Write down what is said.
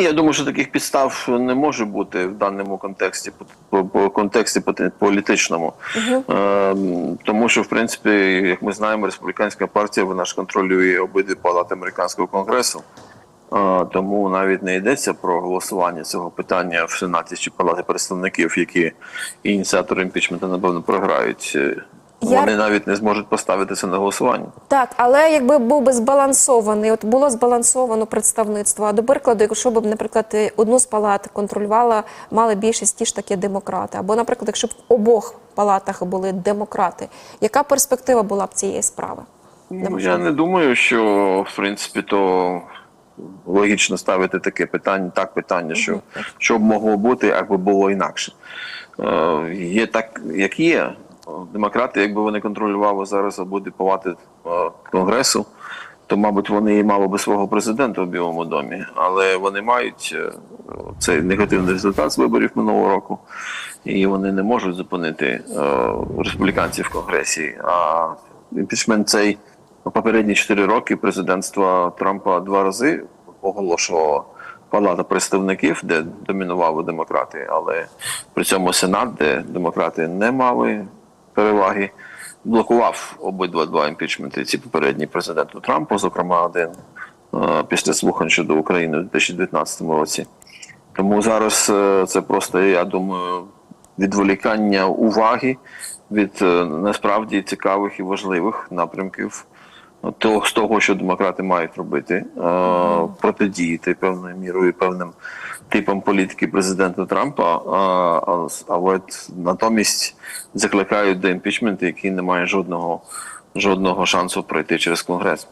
Я думаю, що таких підстав не може бути в даному контексті, по, по контексті політичному. Е, тому що, в принципі, як ми знаємо, республіканська партія вона ж контролює обидві палати американського конгресу. Е, тому навіть не йдеться про голосування цього питання в Сенаті чи Палаті представників, які ініціатори імпічменту, напевно, програють. Я- Вони навіть не зможуть поставити це на голосування. Так, але якби був би збалансований, от було збалансовано представництво. А до прикладу, якщо б, наприклад, е, одну з палат контролювала, мали більшість ті ж таки демократи, або, наприклад, якщо б в обох палатах були демократи, яка перспектива була б цієї справи? Ну, я не думаю, що в принципі то логічно ставити таке питання, так питання, що, що б могло бути, якби було інакше. Е, є так, як є. Демократи, якби вони контролювали зараз обидві палати е, конгресу, то, мабуть, вони і мали би свого президента у Білому домі, але вони мають е, цей негативний результат з виборів минулого року, і вони не можуть зупинити е, республіканців в конгресі. А імпічмент цей попередні чотири роки президентства Трампа два рази оголошувала Палата представників, де домінували демократи, але при цьому Сенат, де демократи не мали переваги, блокував обидва два імпічменти. Ці попередні президенту Трампу, зокрема один е, після слухань щодо України у 2019 році. Тому зараз е, це просто, я думаю, відволікання уваги від е, насправді цікавих і важливих напрямків того, з того, що демократи мають робити, е, протидіяти певною мірою певним типам політики президента Трампа, а от натомість закликають до імпічменту, який не має жодного, жодного шансу пройти через конгрес.